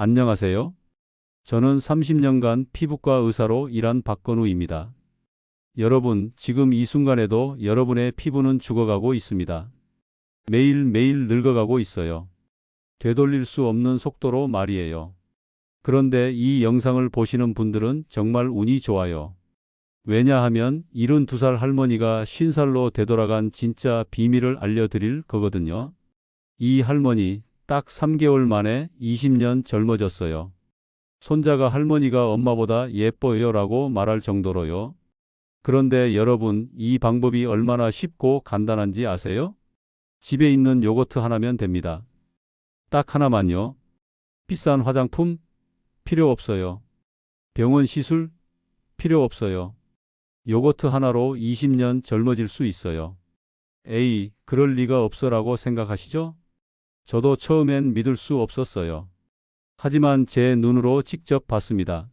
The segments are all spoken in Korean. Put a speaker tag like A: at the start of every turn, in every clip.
A: 안녕하세요. 저는 30년간 피부과 의사로 일한 박건우입니다. 여러분, 지금 이 순간에도 여러분의 피부는 죽어가고 있습니다. 매일매일 늙어가고 있어요. 되돌릴 수 없는 속도로 말이에요. 그런데 이 영상을 보시는 분들은 정말 운이 좋아요. 왜냐하면 72살 할머니가 50살로 되돌아간 진짜 비밀을 알려드릴 거거든요. 이 할머니 딱 3개월 만에 20년 젊어졌어요. 손자가 할머니가 엄마보다 예뻐요 라고 말할 정도로요. 그런데 여러분, 이 방법이 얼마나 쉽고 간단한지 아세요? 집에 있는 요거트 하나면 됩니다. 딱 하나만요. 비싼 화장품? 필요 없어요. 병원 시술? 필요 없어요. 요거트 하나로 20년 젊어질 수 있어요. 에이, 그럴 리가 없어라고 생각하시죠? 저도 처음엔 믿을 수 없었어요. 하지만 제 눈으로 직접 봤습니다.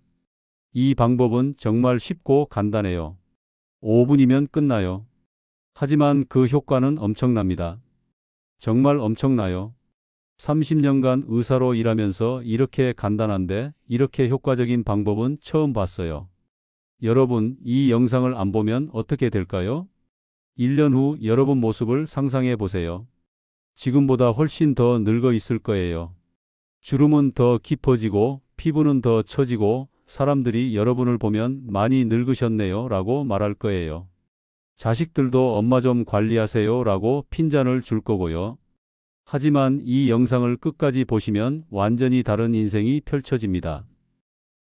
A: 이 방법은 정말 쉽고 간단해요. 5분이면 끝나요. 하지만 그 효과는 엄청납니다. 정말 엄청나요. 30년간 의사로 일하면서 이렇게 간단한데 이렇게 효과적인 방법은 처음 봤어요. 여러분, 이 영상을 안 보면 어떻게 될까요? 1년 후 여러분 모습을 상상해 보세요. 지금보다 훨씬 더 늙어 있을 거예요. 주름은 더 깊어지고 피부는 더 처지고 사람들이 여러분을 보면 많이 늙으셨네요 라고 말할 거예요. 자식들도 엄마 좀 관리하세요 라고 핀잔을 줄 거고요. 하지만 이 영상을 끝까지 보시면 완전히 다른 인생이 펼쳐집니다.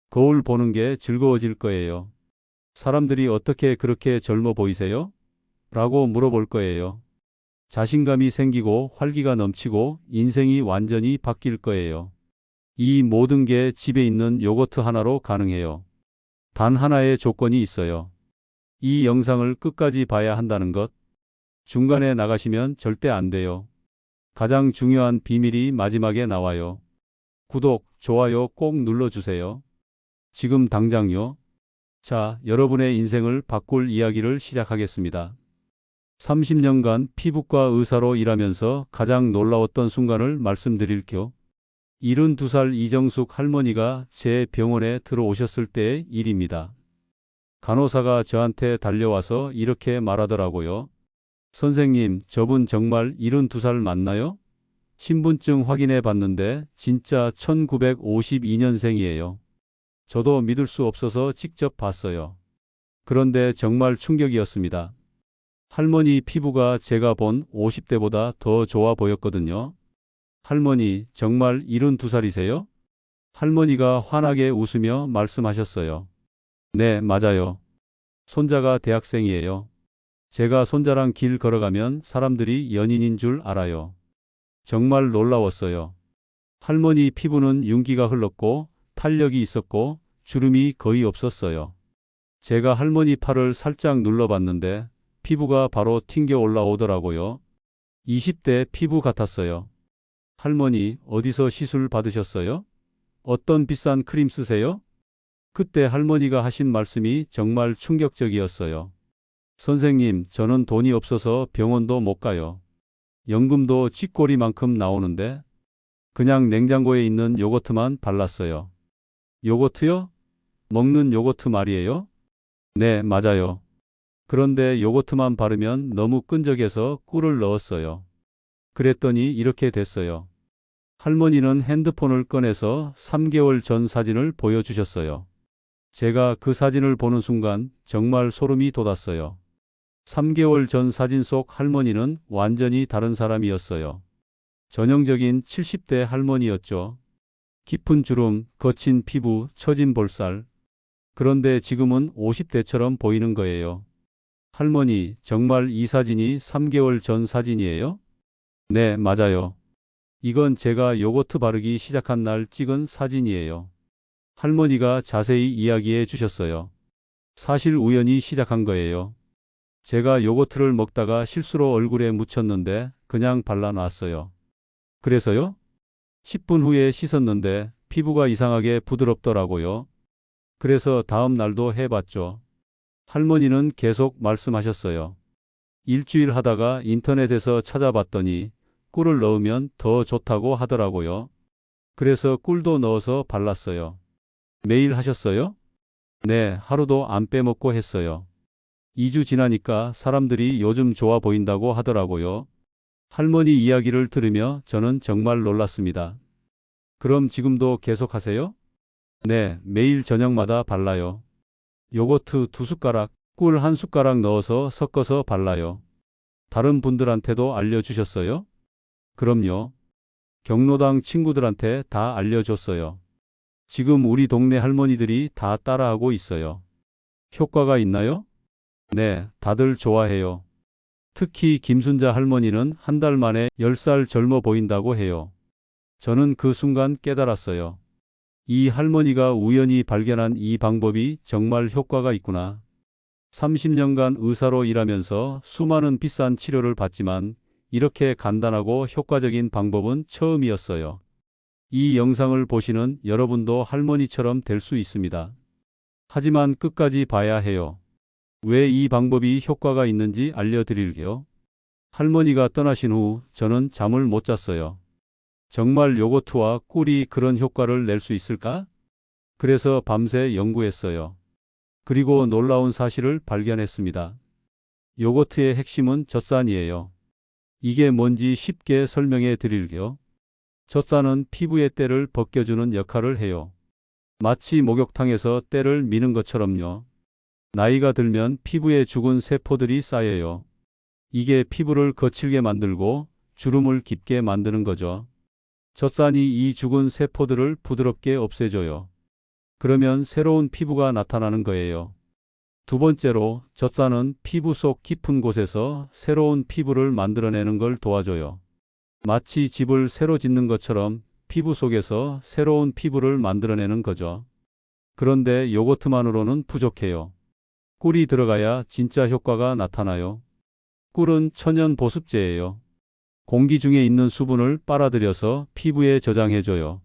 A: 거울 보는 게 즐거워질 거예요. 사람들이 어떻게 그렇게 젊어 보이세요? 라고 물어볼 거예요. 자신감이 생기고 활기가 넘치고 인생이 완전히 바뀔 거예요. 이 모든 게 집에 있는 요거트 하나로 가능해요. 단 하나의 조건이 있어요. 이 영상을 끝까지 봐야 한다는 것. 중간에 나가시면 절대 안 돼요. 가장 중요한 비밀이 마지막에 나와요. 구독, 좋아요 꼭 눌러주세요. 지금 당장요. 자, 여러분의 인생을 바꿀 이야기를 시작하겠습니다. 30년간 피부과 의사로 일하면서 가장 놀라웠던 순간을 말씀드릴게요. 72살 이정숙 할머니가 제 병원에 들어오셨을 때의 일입니다. 간호사가 저한테 달려와서 이렇게 말하더라고요. 선생님, 저분 정말 72살 맞나요? 신분증 확인해 봤는데 진짜 1952년생이에요. 저도 믿을 수 없어서 직접 봤어요. 그런데 정말 충격이었습니다. 할머니 피부가 제가 본 50대보다 더 좋아 보였거든요. 할머니, 정말 72살이세요? 할머니가 환하게 웃으며 말씀하셨어요. 네, 맞아요. 손자가 대학생이에요. 제가 손자랑 길 걸어가면 사람들이 연인인 줄 알아요. 정말 놀라웠어요. 할머니 피부는 윤기가 흘렀고 탄력이 있었고 주름이 거의 없었어요. 제가 할머니 팔을 살짝 눌러봤는데 피부가 바로 튕겨 올라오더라고요. 20대 피부 같았어요. 할머니, 어디서 시술 받으셨어요? 어떤 비싼 크림 쓰세요? 그때 할머니가 하신 말씀이 정말 충격적이었어요. 선생님, 저는 돈이 없어서 병원도 못 가요. 연금도 쥐꼬리만큼 나오는데 그냥 냉장고에 있는 요거트만 발랐어요. 요거트요? 먹는 요거트 말이에요? 네, 맞아요. 그런데 요거트만 바르면 너무 끈적해서 꿀을 넣었어요. 그랬더니 이렇게 됐어요. 할머니는 핸드폰을 꺼내서 3개월 전 사진을 보여주셨어요. 제가 그 사진을 보는 순간 정말 소름이 돋았어요. 3개월 전 사진 속 할머니는 완전히 다른 사람이었어요. 전형적인 70대 할머니였죠. 깊은 주름, 거친 피부, 처진 볼살. 그런데 지금은 50대처럼 보이는 거예요. 할머니, 정말 이 사진이 3개월 전 사진이에요? 네, 맞아요. 이건 제가 요거트 바르기 시작한 날 찍은 사진이에요. 할머니가 자세히 이야기해 주셨어요. 사실 우연히 시작한 거예요. 제가 요거트를 먹다가 실수로 얼굴에 묻혔는데 그냥 발라놨어요. 그래서요? 10분 후에 씻었는데 피부가 이상하게 부드럽더라고요. 그래서 다음 날도 해봤죠. 할머니는 계속 말씀하셨어요. 일주일 하다가 인터넷에서 찾아봤더니 꿀을 넣으면 더 좋다고 하더라고요. 그래서 꿀도 넣어서 발랐어요. 매일 하셨어요? 네, 하루도 안 빼먹고 했어요. 2주 지나니까 사람들이 요즘 좋아 보인다고 하더라고요. 할머니 이야기를 들으며 저는 정말 놀랐습니다. 그럼 지금도 계속 하세요? 네, 매일 저녁마다 발라요. 요거트 두 숟가락, 꿀 한 숟가락 넣어서 섞어서 발라요. 다른 분들한테도 알려주셨어요? 그럼요. 경로당 친구들한테 다 알려줬어요. 지금 우리 동네 할머니들이 다 따라하고 있어요. 효과가 있나요? 네, 다들 좋아해요. 특히 김순자 할머니는 한 달 만에 10살 젊어 보인다고 해요. 저는 그 순간 깨달았어요. 이 할머니가 우연히 발견한 이 방법이 정말 효과가 있구나. 30년간 의사로 일하면서 수많은 비싼 치료를 받지만 이렇게 간단하고 효과적인 방법은 처음이었어요. 이 영상을 보시는 여러분도 할머니처럼 될 수 있습니다. 하지만 끝까지 봐야 해요. 왜 이 방법이 효과가 있는지 알려드릴게요. 할머니가 떠나신 후 저는 잠을 못 잤어요. 정말 요거트와 꿀이 그런 효과를 낼 수 있을까? 그래서 밤새 연구했어요. 그리고 놀라운 사실을 발견했습니다. 요거트의 핵심은 젖산이에요. 이게 뭔지 쉽게 설명해 드릴게요. 젖산은 피부의 때를 벗겨주는 역할을 해요. 마치 목욕탕에서 때를 미는 것처럼요. 나이가 들면 피부에 죽은 세포들이 쌓여요. 이게 피부를 거칠게 만들고 주름을 깊게 만드는 거죠. 젖산이 이 죽은 세포들을 부드럽게 없애줘요. 그러면 새로운 피부가 나타나는 거예요. 두 번째로 젖산은 피부 속 깊은 곳에서 새로운 피부를 만들어내는 걸 도와줘요. 마치 집을 새로 짓는 것처럼 피부 속에서 새로운 피부를 만들어내는 거죠. 그런데 요거트만으로는 부족해요. 꿀이 들어가야 진짜 효과가 나타나요. 꿀은 천연 보습제예요. 공기 중에 있는 수분을 빨아들여서 피부에 저장해줘요.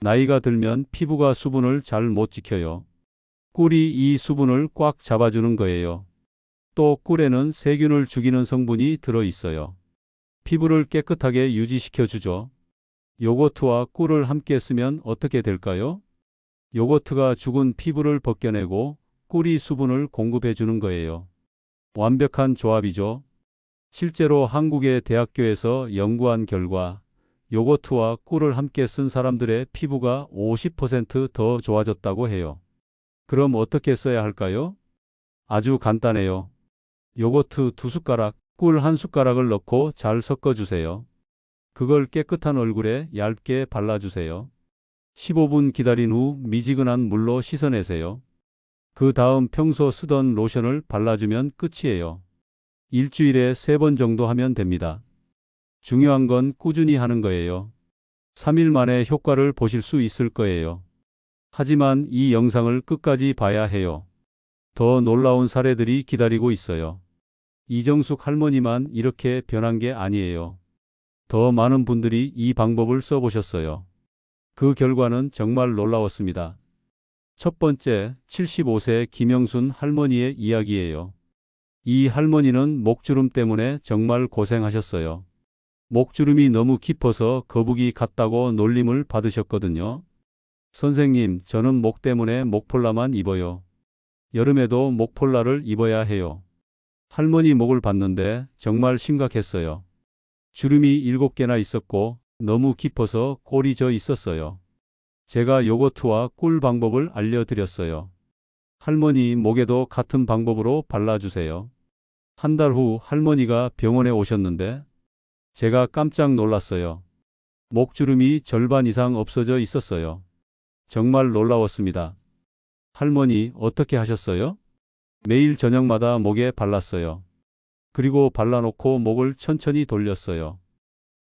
A: 나이가 들면 피부가 수분을 잘 못 지켜요. 꿀이 이 수분을 꽉 잡아주는 거예요. 또 꿀에는 세균을 죽이는 성분이 들어 있어요. 피부를 깨끗하게 유지시켜 주죠. 요거트와 꿀을 함께 쓰면 어떻게 될까요? 요거트가 죽은 피부를 벗겨내고 꿀이 수분을 공급해 주는 거예요. 완벽한 조합이죠. 실제로 한국의 대학교에서 연구한 결과 요거트와 꿀을 함께 쓴 사람들의 피부가 50%더 좋아졌다고 해요. 그럼 어떻게 써야 할까요? 아주 간단해요. 요거트 두 숟가락, 꿀 한 숟가락을 넣고 잘 섞어주세요. 그걸 깨끗한 얼굴에 얇게 발라주세요. 15분 기다린 후 미지근한 물로 씻어내세요. 그 다음 평소 쓰던 로션을 발라주면 끝이에요. 일주일에 세번 정도 하면 됩니다. 중요한 건 꾸준히 하는 거예요. 3일 만에 효과를 보실 수 있을 거예요. 하지만 이 영상을 끝까지 봐야 해요. 더 놀라운 사례들이 기다리고 있어요. 이정숙 할머니만 이렇게 변한 게 아니에요. 더 많은 분들이 이 방법을 써보셨어요. 그 결과는 정말 놀라웠습니다. 첫 번째, 75세 김영순 할머니의 이야기예요. 이 할머니는 목주름 때문에 정말 고생하셨어요. 목주름이 너무 깊어서 거북이 같다고 놀림을 받으셨거든요. 선생님, 저는 목 때문에 목폴라만 입어요. 여름에도 목폴라를 입어야 해요. 할머니 목을 봤는데 정말 심각했어요. 주름이 일곱 개나 있었고 너무 깊어서 꼴이 져 있었어요. 제가 요거트와 꿀 방법을 알려드렸어요. 할머니 목에도 같은 방법으로 발라주세요. 한 달 후 할머니가 병원에 오셨는데 제가 깜짝 놀랐어요. 목주름이 절반 이상 없어져 있었어요. 정말 놀라웠습니다. 할머니 어떻게 하셨어요? 매일 저녁마다 목에 발랐어요. 그리고 발라놓고 목을 천천히 돌렸어요.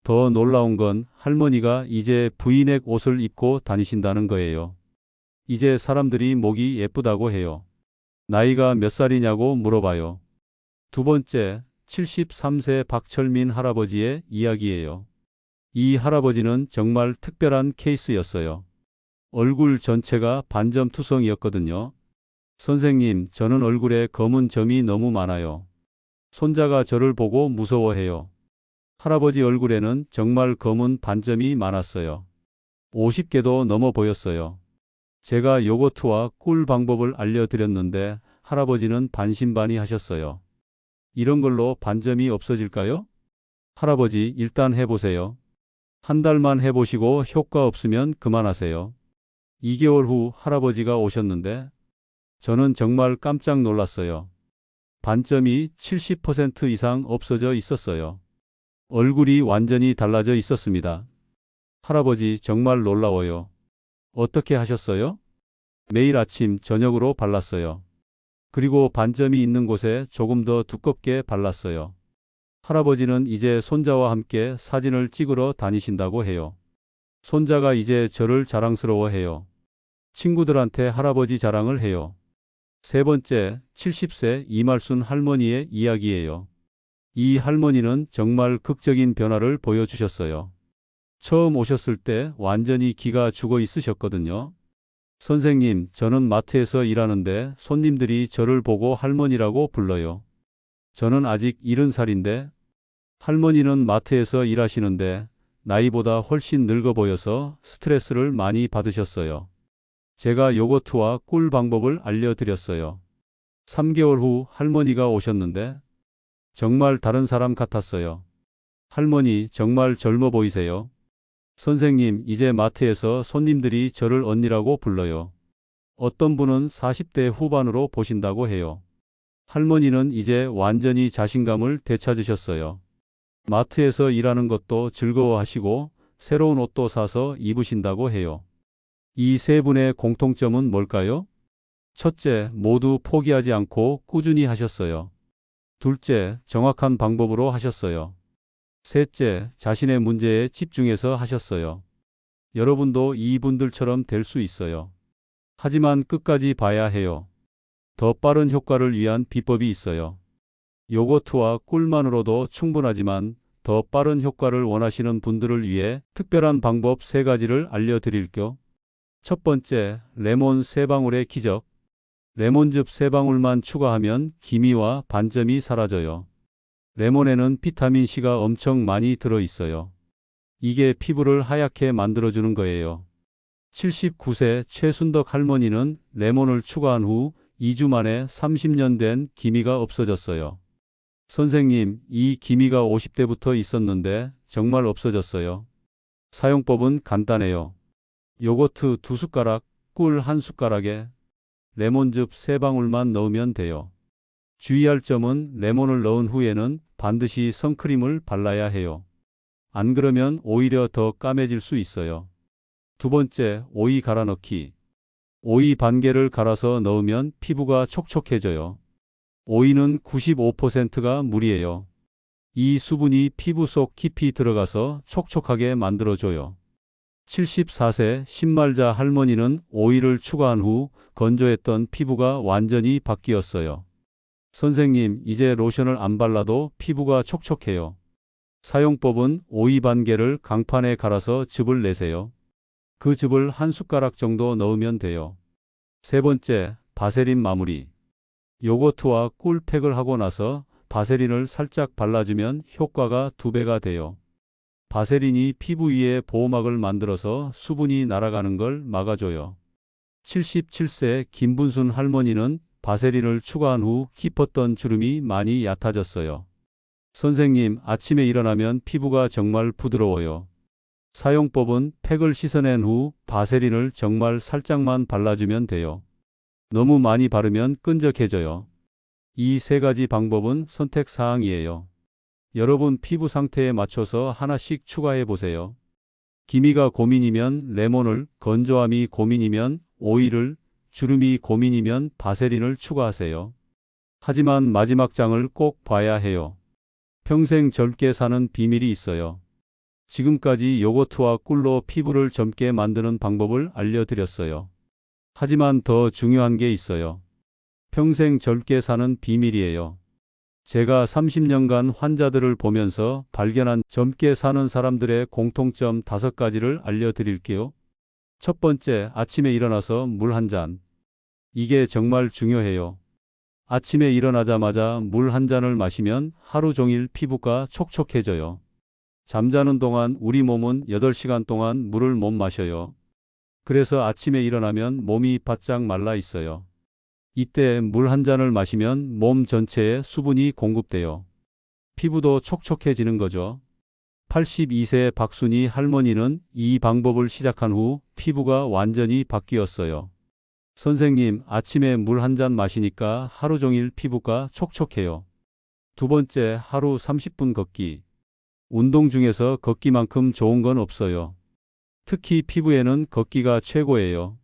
A: 더 놀라운 건 할머니가 이제 부인액 옷을 입고 다니신다는 거예요. 이제 사람들이 목이 예쁘다고 해요. 나이가 몇 살이냐고 물어봐요. 두 번째, 73세 박철민 할아버지의 이야기예요. 이 할아버지는 정말 특별한 케이스였어요. 얼굴 전체가 반점투성이었거든요. 선생님, 저는 얼굴에 검은 점이 너무 많아요. 손자가 저를 보고 무서워해요. 할아버지 얼굴에는 정말 검은 반점이 많았어요. 50개도 넘어 보였어요. 제가 요거트와 꿀 방법을 알려드렸는데 할아버지는 반신반의 하셨어요. 이런 걸로 반점이 없어질까요? 할아버지 일단 해보세요. 한 달만 해보시고 효과 없으면 그만하세요. 2개월 후 할아버지가 오셨는데 저는 정말 깜짝 놀랐어요. 반점이 70% 이상 없어져 있었어요. 얼굴이 완전히 달라져 있었습니다. 할아버지 정말 놀라워요. 어떻게 하셨어요? 매일 아침 저녁으로 발랐어요. 그리고 반점이 있는 곳에 조금 더 두껍게 발랐어요. 할아버지는 이제 손자와 함께 사진을 찍으러 다니신다고 해요. 손자가 이제 저를 자랑스러워 해요. 친구들한테 할아버지 자랑을 해요. 세 번째, 70세 이말순 할머니의 이야기예요. 이 할머니는 정말 극적인 변화를 보여주셨어요. 처음 오셨을 때 완전히 기가 죽어 있으셨거든요. 선생님, 저는 마트에서 일하는데 손님들이 저를 보고 할머니라고 불러요. 저는 아직 70살인데 할머니는 마트에서 일하시는데 나이보다 훨씬 늙어 보여서 스트레스를 많이 받으셨어요. 제가 요거트와 꿀 방법을 알려드렸어요. 3개월 후 할머니가 오셨는데 정말 다른 사람 같았어요. 할머니 정말 젊어 보이세요. 선생님, 이제 마트에서 손님들이 저를 언니라고 불러요. 어떤 분은 40대 후반으로 보신다고 해요. 할머니는 이제 완전히 자신감을 되찾으셨어요. 마트에서 일하는 것도 즐거워하시고 새로운 옷도 사서 입으신다고 해요. 이 세 분의 공통점은 뭘까요? 첫째, 모두 포기하지 않고 꾸준히 하셨어요. 둘째, 정확한 방법으로 하셨어요. 셋째, 자신의 문제에 집중해서 하셨어요. 여러분도 이분들처럼 될 수 있어요. 하지만 끝까지 봐야 해요. 더 빠른 효과를 위한 비법이 있어요. 요거트와 꿀만으로도 충분하지만 더 빠른 효과를 원하시는 분들을 위해 특별한 방법 세 가지를 알려드릴게요. 첫 번째, 레몬 세 방울의 기적. 레몬즙 세 방울만 추가하면 기미와 반점이 사라져요. 레몬에는 비타민 C가 엄청 많이 들어 있어요. 이게 피부를 하얗게 만들어주는 거예요. 79세 최순덕 할머니는 레몬을 추가한 후 2주 만에 30년 된 기미가 없어졌어요. 선생님, 이 기미가 50대부터 있었는데 정말 없어졌어요. 사용법은 간단해요. 요거트 두 숟가락, 꿀 한 숟가락에 레몬즙 세 방울만 넣으면 돼요. 주의할 점은 레몬을 넣은 후에는 반드시 선크림을 발라야 해요. 안 그러면 오히려 더 까매질 수 있어요. 두 번째, 오이 갈아 넣기. 오이 반 개를 갈아서 넣으면 피부가 촉촉해져요. 오이는 95%가 물이에요. 이 수분이 피부 속 깊이 들어가서 촉촉하게 만들어줘요. 74세 신말자 할머니는 오이를 추가한 후 건조했던 피부가 완전히 바뀌었어요. 선생님, 이제 로션을 안 발라도 피부가 촉촉해요. 사용법은 오이 반 개를 강판에 갈아서 즙을 내세요. 그 즙을 한 숟가락 정도 넣으면 돼요. 세 번째, 바세린 마무리. 요거트와 꿀팩을 하고 나서 바세린을 살짝 발라주면 효과가 두 배가 돼요. 바세린이 피부 위에 보호막을 만들어서 수분이 날아가는 걸 막아줘요. 77세 김분순 할머니는 바세린을 추가한 후 깊었던 주름이 많이 얕아졌어요. 선생님, 아침에 일어나면 피부가 정말 부드러워요. 사용법은 팩을 씻어낸 후 바세린을 정말 살짝만 발라주면 돼요. 너무 많이 바르면 끈적해져요. 이 세 가지 방법은 선택 사항이에요. 여러분 피부 상태에 맞춰서 하나씩 추가해 보세요. 기미가 고민이면 레몬을, 건조함이 고민이면 오일을, 주름이 고민이면 바세린을 추가하세요. 하지만 마지막 장을 꼭 봐야 해요. 평생 젊게 사는 비밀이 있어요. 지금까지 요거트와 꿀로 피부를 젊게 만드는 방법을 알려드렸어요. 하지만 더 중요한 게 있어요. 평생 젊게 사는 비밀이에요. 제가 30년간 환자들을 보면서 발견한 젊게 사는 사람들의 공통점 다섯 가지를 알려드릴게요. 첫 번째, 아침에 일어나서 물 한 잔. 이게 정말 중요해요. 아침에 일어나자마자 물 한 잔을 마시면 하루 종일 피부가 촉촉해져요. 잠자는 동안 우리 몸은 8시간 동안 물을 못 마셔요. 그래서 아침에 일어나면 몸이 바짝 말라 있어요. 이때 물 한 잔을 마시면 몸 전체에 수분이 공급돼요. 피부도 촉촉해지는 거죠. 82세 박순희 할머니는 이 방법을 시작한 후 피부가 완전히 바뀌었어요. 선생님, 아침에 물 한 잔 마시니까 하루 종일 피부가 촉촉해요. 두 번째, 하루 30분 걷기. 운동 중에서 걷기만큼 좋은 건 없어요. 특히 피부에는 걷기가 최고예요.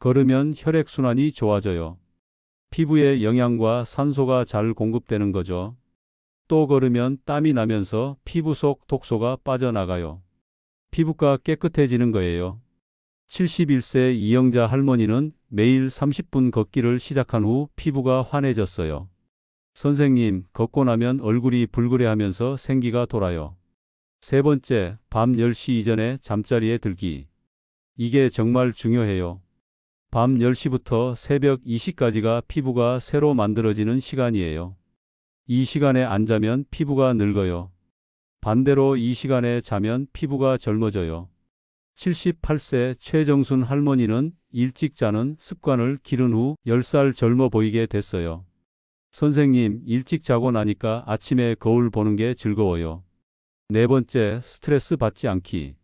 A: 걸으면 혈액순환이 좋아져요. 피부에 영양과 산소가 잘 공급되는 거죠. 또 걸으면 땀이 나면서 피부 속 독소가 빠져나가요. 피부가 깨끗해지는 거예요. 71세 이영자 할머니는 매일 30분 걷기를 시작한 후 피부가 환해졌어요. 선생님, 걷고 나면 얼굴이 불그레하면서 생기가 돌아요. 세 번째, 밤 10시 이전에 잠자리에 들기. 이게 정말 중요해요. 밤 10시부터 새벽 2시까지가 피부가 새로 만들어지는 시간이에요. 이 시간에 안 자면 피부가 늙어요. 반대로 이 시간에 자면 피부가 젊어져요. 78세 최정순 할머니는 일찍 자는 습관을 기른 후 10살 젊어 보이게 됐어요. 선생님, 일찍 자고 나니까 아침에 거울 보는 게 즐거워요. 네 번째, 스트레스 받지 않기.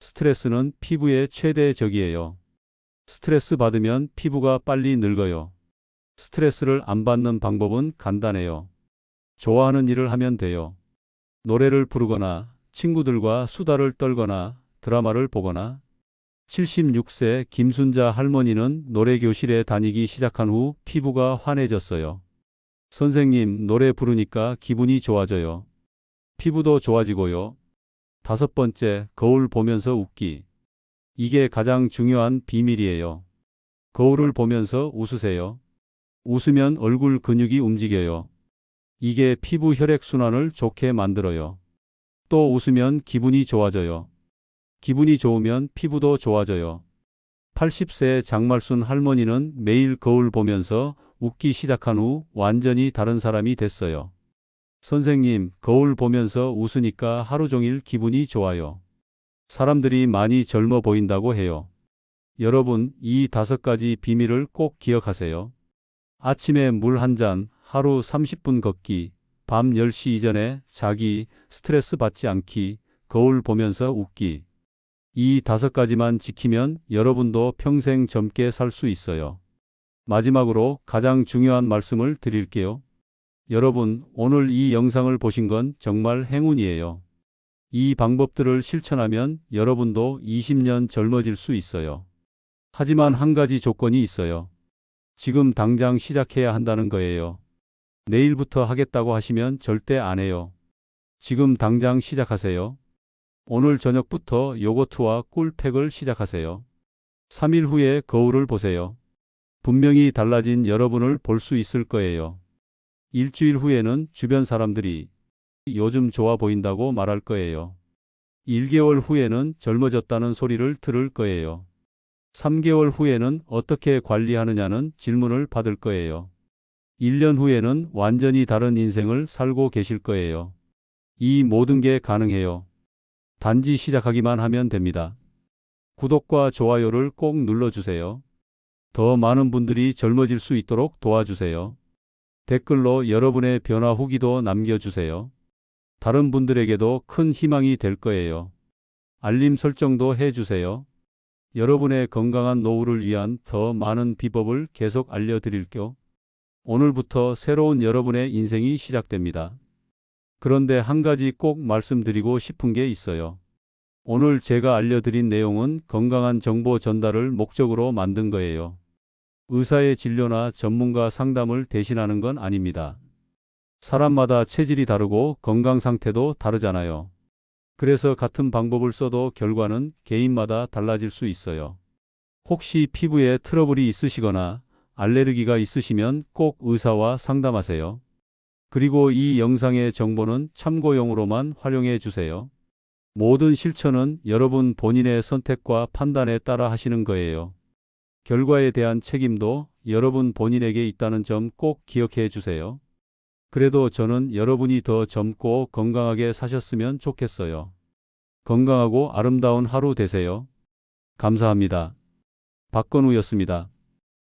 A: 스트레스는 피부의 최대 적이에요. 스트레스 받으면 피부가 빨리 늙어요. 스트레스를 안 받는 방법은 간단해요. 좋아하는 일을 하면 돼요. 노래를 부르거나 친구들과 수다를 떨거나 드라마를 보거나 76세 김순자 할머니는 노래교실에 다니기 시작한 후 피부가 환해졌어요. 선생님, 노래 부르니까 기분이 좋아져요. 피부도 좋아지고요. 다섯 번째, 거울 보면서 웃기. 이게 가장 중요한 비밀이에요. 거울을 보면서 웃으세요. 웃으면 얼굴 근육이 움직여요. 이게 피부 혈액순환을 좋게 만들어요. 또 웃으면 기분이 좋아져요. 기분이 좋으면 피부도 좋아져요. 80세 장말순 할머니는 매일 거울 보면서 웃기 시작한 후 완전히 다른 사람이 됐어요. 선생님, 거울 보면서 웃으니까 하루 종일 기분이 좋아요. 사람들이 많이 젊어 보인다고 해요. 여러분, 이 다섯 가지 비밀을 꼭 기억하세요. 아침에 물 한 잔, 하루 30분 걷기, 밤 10시 이전에 자기, 스트레스 받지 않기, 거울 보면서 웃기. 이 다섯 가지만 지키면 여러분도 평생 젊게 살 수 있어요. 마지막으로 가장 중요한 말씀을 드릴게요. 여러분, 오늘 이 영상을 보신 건 정말 행운이에요. 이 방법들을 실천하면 여러분도 20년 젊어질 수 있어요. 하지만 한 가지 조건이 있어요. 지금 당장 시작해야 한다는 거예요. 내일부터 하겠다고 하시면 절대 안 해요. 지금 당장 시작하세요. 오늘 저녁부터 요거트와 꿀팩을 시작하세요. 3일 후에 거울을 보세요. 분명히 달라진 여러분을 볼 수 있을 거예요. 일주일 후에는 주변 사람들이 요즘 좋아 보인다고 말할 거예요. 1개월 후에는 젊어졌다는 소리를 들을 거예요. 3개월 후에는 어떻게 관리하느냐는 질문을 받을 거예요. 1년 후에는 완전히 다른 인생을 살고 계실 거예요. 이 모든 게 가능해요. 단지 시작하기만 하면 됩니다. 구독과 좋아요를 꼭 눌러주세요. 더 많은 분들이 젊어질 수 있도록 도와주세요. 댓글로 여러분의 변화 후기도 남겨주세요. 다른 분들에게도 큰 희망이 될 거예요. 알림 설정도 해주세요. 여러분의 건강한 노후를 위한 더 많은 비법을 계속 알려드릴게요. 오늘부터 새로운 여러분의 인생이 시작됩니다. 그런데 한 가지 꼭 말씀드리고 싶은 게 있어요. 오늘 제가 알려드린 내용은 건강한 정보 전달을 목적으로 만든 거예요. 의사의 진료나 전문가 상담을 대신하는 건 아닙니다. 사람마다 체질이 다르고 건강 상태도 다르잖아요. 그래서 같은 방법을 써도 결과는 개인마다 달라질 수 있어요. 혹시 피부에 트러블이 있으시거나 알레르기가 있으시면 꼭 의사와 상담하세요. 그리고 이 영상의 정보는 참고용으로만 활용해 주세요. 모든 실천은 여러분 본인의 선택과 판단에 따라 하시는 거예요. 결과에 대한 책임도 여러분 본인에게 있다는 점 꼭 기억해 주세요. 그래도 저는 여러분이 더 젊고 건강하게 사셨으면 좋겠어요. 건강하고 아름다운 하루 되세요. 감사합니다. 박건우였습니다.